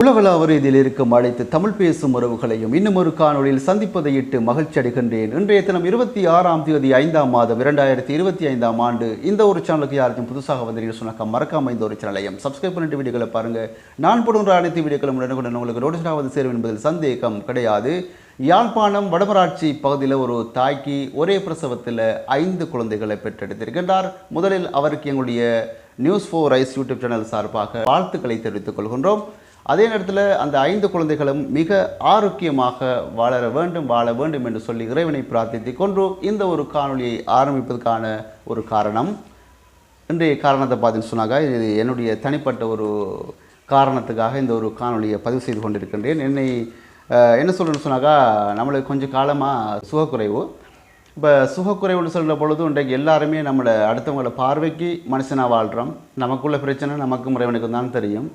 உலகள இதில் இருக்கும் அழைத்து தமிழ் பேசும் உறவுகளையும் இன்னும் ஒரு காணொளியில் சந்திப்பதையிட்டு மகிழ்ச்சி அடைகின்றேன். இன்றைய தினம் இருபத்தி ஆறாம் தேதி ஐந்தாம் மாதம் இரண்டாயிரத்தி இருபத்தி ஐந்தாம் ஆண்டு இந்த ஒரு சேனலுக்கு யாருக்கும் புதுசாக வந்தீர்கள் சொன்னாக்க மறக்காம இந்த ஒரு சேனலையும் சப்ஸ்கிரைப் பண்ணிட்டு வீடியோக்களை பாருங்க. நான் போடுகிற அனைத்து வீடியோக்களும் உடனுக்குடன் உங்களுக்கு நோட்டிஸாக வந்து சேரும் என்பதில் சந்தேகம் கிடையாது. யாழ்ப்பாணம் வடமராட்சி பகுதியில் ஒரு தாய்க்கு ஒரே பிரசவத்தில் ஐந்து குழந்தைகளை பெற்றெடுத்திருக்கின்றார். முதலில் அவருக்கு எங்களுடைய news for rise YouTube channel சார்பாக வாழ்த்துக்களை தெரிவித்துக் கொள்கின்றோம். அதே நேரத்தில் அந்த ஐந்து குழந்தைகளும் மிக ஆரோக்கியமாக வளர வேண்டும் வாழ வேண்டும் என்று சொல்லி இறைவனை பிரார்த்தித்து கொண்டு இந்த ஒரு காணொளியை ஆரம்பிப்பதற்கான ஒரு காரணம். இன்றைய காரணத்தை பார்த்தீங்கன்னு சொன்னாக்கா இது என்னுடைய தனிப்பட்ட ஒரு காரணத்துக்காக இந்த ஒரு காணொலியை பதிவு செய்து கொண்டிருக்கின்றேன். என்னை என்ன சொல்லணும்னு சொன்னாக்கா நம்மளுக்கு கொஞ்சம் காலமாக சுகக்குறைவு. இப்போ சுகக்குறைவுன்னு சொல்கிற பொழுது இன்றைக்கு எல்லாருமே நம்மளை அடுத்தவங்களோட பார்வைக்கு மனுஷனாக வாழ்கிறோம் நமக்குள்ள பிரச்சனை நமக்கும் இறைவனுக்கும் தான் தெரியும்.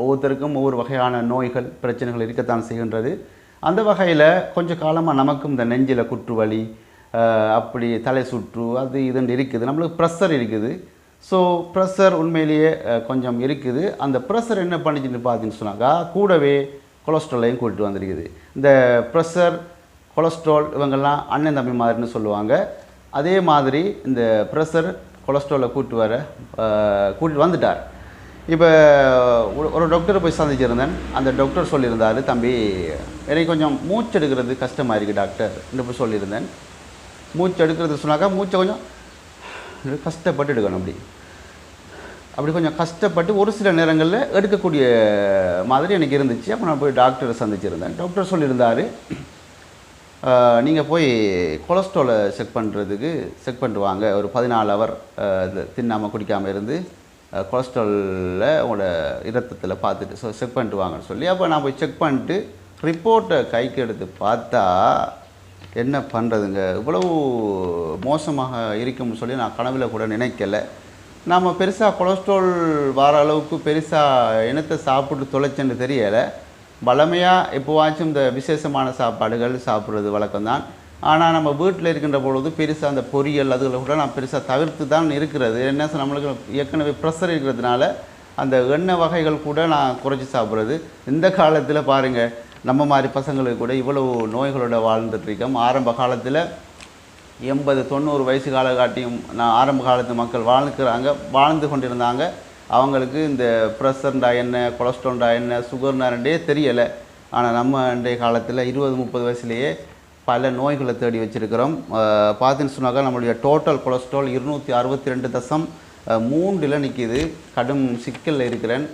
ஒவ்வொருத்தருக்கும் ஒவ்வொரு வகையான நோய்கள் பிரச்சனைகள் இருக்கத்தான் செய்கின்றது. அந்த வகையில் கொஞ்சம் காலமாக நமக்கும் இந்த நெஞ்சில் குற்று வலி அப்படி தலை சுற்று அது இதுன்னு இருக்குது. நம்மளுக்கு ப்ரெஷர் இருக்குது. ஸோ ப்ரெஷர் உண்மையிலேயே கொஞ்சம் இருக்குது. அந்த ப்ரெஷர் என்ன பண்ணிச்சுன்னு பார்த்தீங்கன்னு சொன்னாக்கா கூடவே கொலஸ்ட்ராலையும் கூட்டிட்டு வந்திருக்குது. இந்த ப்ரெஷர் கொலஸ்ட்ரால் இவங்கெல்லாம் அண்ணன் தம்பி மாதிரின்னு சொல்லுவாங்க. அதே மாதிரி இந்த ப்ரெஷர் கொலஸ்ட்ராலை கூட்டு வர கூட்டிட்டு வந்துட்டார். இப்போ ஒரு- ஒரு டாக்டரை போய் சந்திச்சிருந்தேன். அந்த டாக்டர் சொல்லியிருந்தார் தம்பி எனக்கு கொஞ்சம் மூச்சு எடுக்கிறது கஷ்டமாக இருக்குது டாக்டர் என்று போய் சொல்லியிருந்தேன். மூச்சு எடுக்கிறது சொன்னாக்கா மூச்சை கொஞ்சம் கஷ்டப்பட்டு எடுக்கணும் அப்படி. அப்படி கொஞ்சம் கஷ்டப்பட்டு ஒரு சில நேரங்களில் எடுக்கக்கூடிய மாதிரி எனக்கு இருந்துச்சு. அப்போ நான் போய் டாக்டரை சந்திச்சிருந்தேன். டாக்டர் சொல்லியிருந்தார் நீங்கள் போய் கொலஸ்ட்ராலை செக் பண்ணுறதுக்கு செக் பண்ணிட்டு வாங்க. ஒரு பதினாலு ஹவர் தின்னாமல் குடிக்காமல் இருந்து கொலஸ்ட்ராலில் உங்களோட இரத்தத்தில் பார்த்துட்டு ஸோ செக் பண்ணிட்டு வாங்கன்னு சொல்லி அப்போ நான் போய் செக் பண்ணிட்டு ரிப்போர்ட்டை கைக்கு எடுத்து பார்த்தா என்ன பண்ணுறதுங்க இவ்வளவு மோசமாக இருக்கும்னு சொல்லி நான் கனவில் கூட நினைக்கலை. நாம் பெருசாக கொலஸ்ட்ரால் வர அளவுக்கு பெருசாக இனத்தை சாப்பிட்டு தொலைச்சேன்னு தெரியலை. பழமையாக எப்போவாச்சும் இந்த விசேஷமான சாப்பாடுகள் சாப்பிட்றது வழக்கம்தான். ஆனால் நம்ம வீட்டில் இருக்கின்ற பொழுது பெருசாக அந்த பொரியல் அதுகளை கூட நான் பெருசாக தவிர்த்து தான் இருக்கிறது என்ன நம்மளுக்கு ஏற்கனவே ப்ரெஷர் இருக்கிறதுனால அந்த எண்ணெய் வகைகள் கூட நான் குறைச்சி சாப்பிட்றது. இந்த காலத்தில் பாருங்கள் நம்ம மாதிரி பசங்களுக்கு கூட இவ்வளவு நோய்களோட வாழ்ந்துட்டுருக்கோம் ஆரம்ப காலத்தில் எண்பது தொண்ணூறு வயசு காலகாட்டியும் நான் ஆரம்ப காலத்து மக்கள் வாழ்ந்துக்கிறாங்க வாழ்ந்து கொண்டிருந்தாங்க. அவங்களுக்கு இந்த ப்ரெஷர்ண்டா என்ன கொலஸ்ட்ரால்டா என்ன சுகர்னாண்டே தெரியலை. ஆனால் நம்ம இன்றைய காலத்தில் இருபது முப்பது வயசுலேயே பல நோய்களை தேடி வச்சுருக்கிறோம். பார்த்துன்னு சொன்னாக்கா நம்மளுடைய டோட்டல் கொலஸ்ட்ரால் இருநூற்றி அறுபத்தி ரெண்டு தசம் மூன்றில் நிற்கிது கடும் சிக்கலில் இருக்கிறேன்.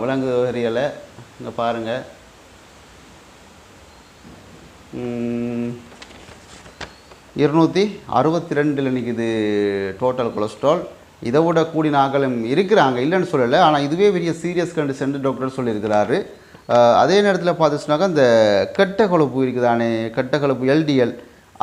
விலங்கு வரியலை இங்கே பாருங்கள் இருநூற்றி அறுபத்தி ரெண்டில் நிற்கிது டோட்டல் கொலஸ்ட்ரால் இதை விட கூடின ஆக்களும் இருக்கிறாங்க. இல்லைன்னு சொல்லலை. ஆனால் இதுவே பெரிய சீரியஸ் கண்டிஷன் டாக்டர் சொல்லியிருக்கிறாரு. அதே நேரத்தில் பார்த்துச்சுனாக்கா இந்த கெட்ட கொழுப்பு இருக்குதானே கெட்ட கொழுப்பு எல்டிஎல்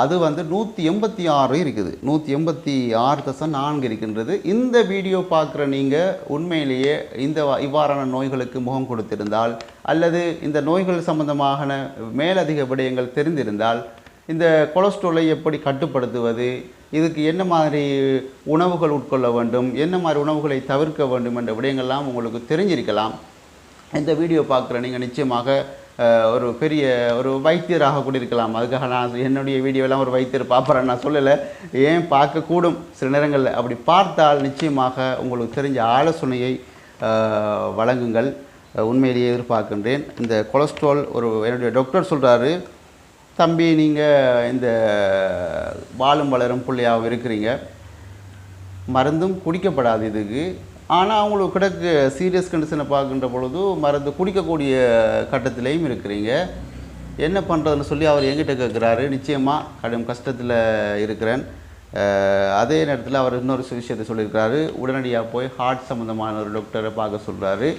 அது வந்து நூற்றி எண்பத்தி ஆறு இருக்குது. நூற்றி எண்பத்தி ஆறு தசம் நான்கு இருக்கின்றது. இந்த வீடியோ பார்க்குற நீங்கள் உண்மையிலேயே இந்த இவ்வாறான நோய்களுக்கு முகம் கொடுத்திருந்தால் அல்லது இந்த நோய்கள் சம்பந்தமான மேலதிக விடயங்கள் தெரிந்திருந்தால் இந்த கொலஸ்ட்ராலை எப்படி கட்டுப்படுத்துவது இதுக்கு என்ன மாதிரி உணவுகள் உட்கொள்ள வேண்டும் என்ன மாதிரி உணவுகளை தவிர்க்க வேண்டும் என்ற விடயங்கள்லாம் உங்களுக்கு தெரிஞ்சிருக்கலாம். இந்த வீடியோ பார்க்குற நீங்கள் நிச்சயமாக ஒரு பெரிய ஒரு வைத்தியராக கூட இருக்கலாம் அதுக்காக நான் என்னுடைய வீடியோலாம் ஒரு வைத்தியர் பார்ப்பறேன் நான் சொல்லலை. ஏன் பார்க்கக்கூடும்? சில நேரங்களில் அப்படி பார்த்தால் நிச்சயமாக உங்களுக்கு தெரிஞ்ச ஆலோசனையை வழங்குங்கள். உண்மையிலேயே எதிர்பார்க்கின்றேன். இந்த கொலஸ்ட்ரால் ஒரு என்னுடைய டாக்டர் சொல்கிறாரு தம்பி நீங்கள் இந்த வாழும் வளரும் பிள்ளையாகவும் இருக்கிறீங்க. மருந்தும் குடிக்கப்படாது இதுக்கு. ஆனால் அவங்களுக்கு கிடக்கு சீரியஸ் கண்டிஷனை பார்க்கின்ற பொழுது மருந்து குடிக்கக்கூடிய கட்டத்திலையும் இருக்கிறீங்க. என்ன பண்ணுறதுன்னு சொல்லி அவர் எங்கிட்ட கேட்குறாரு நிச்சயமாக கடும் கஷ்டத்தில் இருக்கிறேன். அதே நேரத்தில் அவர் இன்னொரு விஷயத்தை சொல்லியிருக்கிறாரு. உடனடியாக போய் ஹார்ட் சம்மந்தமான ஒரு டாக்டரை பார்க்க சொல்கிறாரு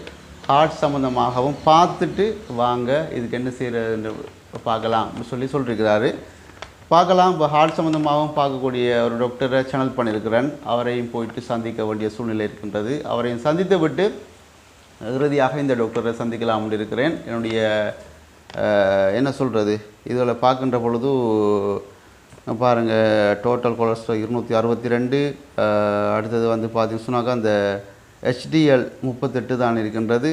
ஹார்ட் சம்மந்தமாகவும் பார்த்துட்டு வாங்க இதுக்கு என்ன செய்கிறதுன்னு பார்க்கலாம் அப்படின்னு சொல்லி சொல்லியிருக்கிறாரு. பார்க்கலாம். இப்போ ஹார்ட் சம்மந்தமாகவும் பார்க்கக்கூடிய ஒரு டாக்டரை சேனல் பண்ணியிருக்கிறேன். அவரையும் போயிட்டு சந்திக்க வேண்டிய சூழ்நிலை இருக்கின்றது. அவரையும் சந்தித்து விட்டு இறுதியாக இந்த டாக்டரை சந்திக்கலாம்னு இருக்கிறேன் என்னுடைய என்ன சொல்கிறது இதில் பார்க்கின்ற பொழுது பாருங்கள் டோட்டல் கொலஸ்ட்ரால் இருநூற்றி அறுபத்தி ரெண்டு அடுத்தது வந்து பார்த்திங்க சொன்னாக்கா அந்த ஹெச்டிஎல் முப்பத்தெட்டு தான் இருக்கின்றது.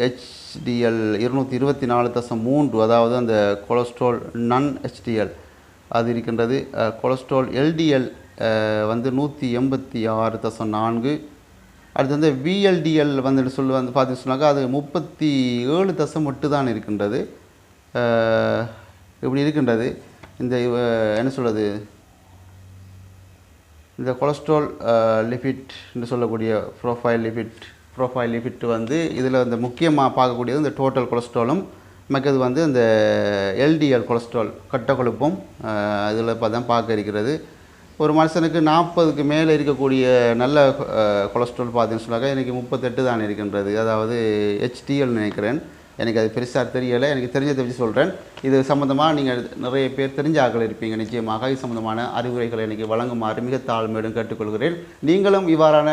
ஹெச்டிஎல் இருநூற்றி இருபத்தி நாலு தசம் மூன்று அதாவது அந்த கொலஸ்ட்ரால் நன் ஹெச்டிஎல் அது இருக்கின்றது. கொலஸ்ட்ரால் எல்டிஎல் வந்து நூற்றி எண்பத்தி ஆறு தசம் நான்கு. அடுத்து வந்து விஎல்டிஎல் வந்து சொல்லு வந்து பார்த்து சொன்னாக்கா அது முப்பத்தி ஏழு தசம் மட்டும் தான் இருக்கின்றது. இப்படி இருக்கின்றது. இந்த என்ன சொல்கிறது இந்த கொலஸ்ட்ரால் லிபிட் என்று சொல்லக்கூடிய ப்ரோஃபைல் லிபிட் ப்ரோஃபைல் லிபிட் வந்து இதில் இந்த முக்கியமாக பார்க்கக்கூடியது இந்த டோட்டல் கொலஸ்ட்ராலும் மற்றது வந்து இந்த எல்டிஎல் கொலஸ்ட்ரால் கட்ட கொழுப்பும் இதில் இப்போ தான் பார்க்க இருக்கிறது. ஒரு மனுஷனுக்கு நாற்பதுக்கு மேலே இருக்கக்கூடிய நல்ல கொலஸ்ட்ரால் பார்த்தீங்கன்னு சொன்னாக்கா எனக்கு முப்பத்தெட்டு தான் இருக்கின்றது. அதாவது ஹெச்டிஎல் நினைக்கிறேன். எனக்கு அது பெருசாக தெரியலை. எனக்கு தெரிஞ்சதை வச்சு சொல்கிறேன் இது சம்மந்தமாக நீங்கள் நிறைய பேர் தெரிஞ்ச ஆட்கள் இருப்பீங்க. நிச்சயமாக இது சம்மந்தமான அறிவுரைகளை எனக்கு வழங்குமாறு மிக தாழ்மையுடன் கேட்டுக்கொள்கிறேன். நீங்களும் இவ்வாறான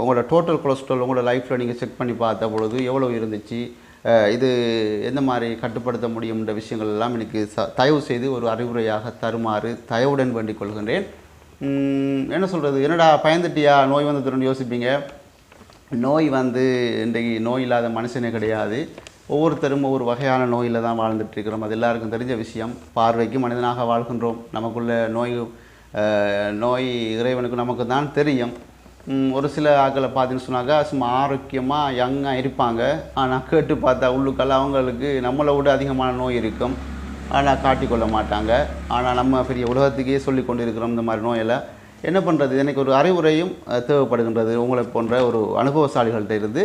உங்களோட டோட்டல் கொலஸ்ட்ரால் உங்களோட லைஃப்பில் நீங்கள் செக் பண்ணி பார்த்த பொழுது எவ்வளோ இருந்துச்சு? இது எந்த மாதிரி கட்டுப்படுத்த முடியும்ன்ற விஷயங்கள் எல்லாம் எனக்கு ச தயவு செய்து ஒரு அறிவுரையாக தருமாறு தயவுடன் வேண்டிக் கொள்கின்றேன். என்ன சொல்கிறது என்னடா பயந்துட்டியா? நோய் வந்ததுன்னு யோசிப்பீங்க. நோய் வந்து இன்றைக்கு நோய் இல்லாத மனுஷனே கிடையாது. ஒவ்வொருத்தரும் ஒவ்வொரு வகையான நோயில் தான் வாழ்ந்துட்டுருக்கிறோம். அது எல்லாருக்கும் தெரிஞ்ச விஷயம். பார்வைக்கு மனிதனாக வாழ்கின்றோம். நமக்குள்ள நோய் நோய் இறைவனுக்கு நமக்கு தான் தெரியும். ஒரு சில ஆக்களை பார்த்தீங்கன்னு சொன்னாக்கா சும்மா ஆரோக்கியமாக யங்காக இருப்பாங்க. ஆனால் கேட்டு பார்த்தா உள்ளுக்கெல்லாம் அவங்களுக்கு நம்மளை விட அதிகமான நோய் இருக்கும். ஆனால் காட்டிக்கொள்ள மாட்டாங்க. ஆனால் நம்ம பெரிய உலகத்துக்கே சொல்லி கொண்டு இருக்கிறோம் இந்த மாதிரி நோயெல்லாம். என்ன பண்ணுறது எனக்கு ஒரு அறிவுரையும் தேவைப்படுகின்றது. உங்களை போன்ற ஒரு அனுபவசாலிகள்கிட்ட இருந்து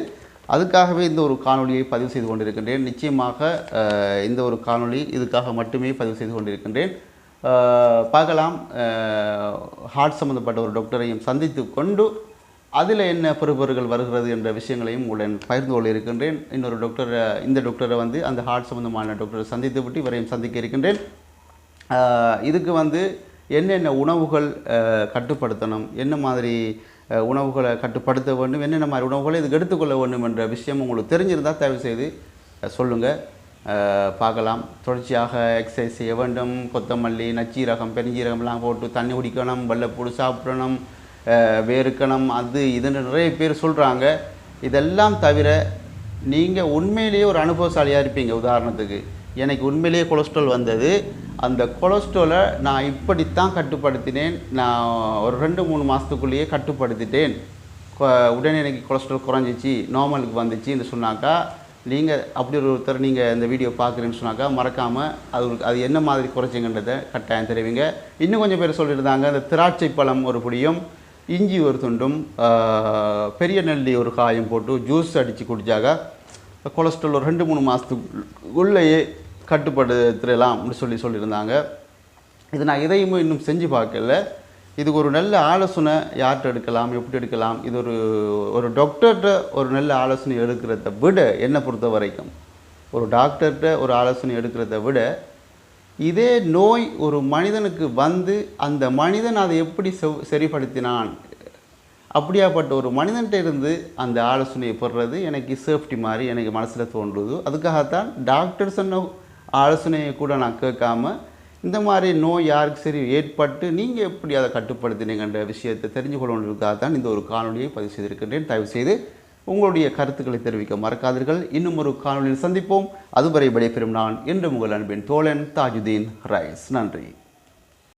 அதுக்காகவே இந்த ஒரு காணொலியை பதிவு செய்து கொண்டிருக்கின்றேன். நிச்சயமாக இந்த ஒரு காணொளி இதுக்காக மட்டுமே பதிவு செய்து கொண்டிருக்கின்றேன். பார்க்கலாம். ஹார்ட் சம்மந்தப்பட்ட ஒரு டாக்டரையும் சந்தித்து கொண்டு அதில் என்ன பெறுபொருகள் வருகிறது என்ற விஷயங்களையும் உடன் பகிர்ந்து கொள்ள இருக்கின்றேன். இன்னொரு டாக்டரை இந்த டாக்டரை வந்து அந்த ஹார்ட் சம்மந்தமான டாக்டரை சந்தித்து விட்டு இவரையும் சந்திக்க இருக்கின்றேன். இதுக்கு வந்து என்னென்ன உணவுகள் கட்டுப்படுத்தணும் என்ன மாதிரி உணவுகளை கட்டுப்படுத்த வேண்டும் என்னென்ன மாதிரி உணவுகளை இதுக்கு எடுத்துக்கொள்ள வேண்டும் என்ற விஷயம் உங்களுக்கு தெரிஞ்சிருந்தால் தயவு செய்து சொல்லுங்கள் பார்க்கலாம். தொடர்ச்சியாக எக்ஸசைஸ் செய்ய வேண்டும். கொத்தமல்லி நச்சீரகம் பெருஞ்சீரகம்லாம் போட்டு தண்ணி குடிக்கணும் வெள்ளைப்பூடு சாப்பிடணும் வேறுக்கணும் அது இதுன்னு நிறைய பேர் சொல்கிறாங்க இதெல்லாம் தவிர நீங்கள் உண்மையிலேயே ஒரு அனுபவசாலியாக இருப்பீங்க உதாரணத்துக்கு. எனக்கு உண்மையிலேயே கொலஸ்ட்ரால் வந்தது. அந்த கொலஸ்ட்ராலை நான் இப்படித்தான் கட்டுப்படுத்தினேன். நான் ஒரு ரெண்டு மூணு மாதத்துக்குள்ளேயே கட்டுப்படுத்திட்டேன். கொ- உடனே எனக்கு கொலஸ்ட்ரால் குறைஞ்சிச்சு நார்மலுக்கு வந்துச்சுன்னு சொன்னாக்கா நீங்கள் அப்படி ஒரு ஒருத்தர் நீங்கள் இந்த வீடியோ பார்க்குறேன்னு சொன்னாக்கா மறக்காமல் அது அது என்ன மாதிரி குறைச்சிங்கன்றதை கட்டாயம் தெரிவிங்க. இன்னும் கொஞ்சம் பேர் சொல்லியிருந்தாங்க இந்த திராட்சை பழம் ஒரு பிடியும் இஞ்சி ஒரு துண்டும் பெரிய நெல்லி ஒரு காயம் போட்டு ஜூஸ் அடித்து குடித்தாக்கா கொலஸ்ட்ரால் ஒரு ரெண்டு மூணு மாதத்துக்குள்ளேயே கட்டுப்படுத்திடலாம் அப்படின்னு சொல்லி சொல்லியிருந்தாங்க. இது நான் இதையுமே இன்னும் செஞ்சு பார்க்கல. இதுக்கு ஒரு நல்ல ஆலோசனை யார்கிட்ட எடுக்கலாம் எப்படி எடுக்கலாம் இது ஒரு ஒரு டாக்டர்கிட்ட ஒரு நல்ல ஆலோசனை எடுக்கிறத விட என்னை பொறுத்த வரைக்கும் ஒரு டாக்டர்கிட்ட ஒரு ஆலோசனை எடுக்கிறத விட இதே நோய் ஒரு மனிதனுக்கு வந்து அந்த மனிதன் அதை எப்படி செவ்- சரிப்படுத்தினான் அப்படியாப்பட்ட ஒரு மனிதன்கிட்ட இருந்து அந்த ஆலோசனையை பெறுறது எனக்கு சேஃப்டி மாதிரி எனக்கு மனசில் தோன்றுது. அதுக்காகத்தான் டாக்டர் சொன்ன ஆலோசனையை கூட நான் கேட்காம இந்த மாதிரி நோய் யாருக்கு சரி ஏற்பட்டு நீங்கள் எப்படி அதை கட்டுப்படுத்தினீங்கன்ற விஷயத்தை தெரிஞ்சு கொள்ளணுக்காக தான் இந்த ஒரு காணொலியை பதிவு செய்திருக்கின்றேன். தயவு செய்து உங்களுடைய கருத்துக்களை தெரிவிக்க மறக்காதீர்கள். இன்னும் ஒரு காணொலியில் சந்திப்போம். அதுவரை விடைபெறும் நான் என்று உங்கள் அன்பின் தோழன் தாஜுதீன் ரைஸ். நன்றி.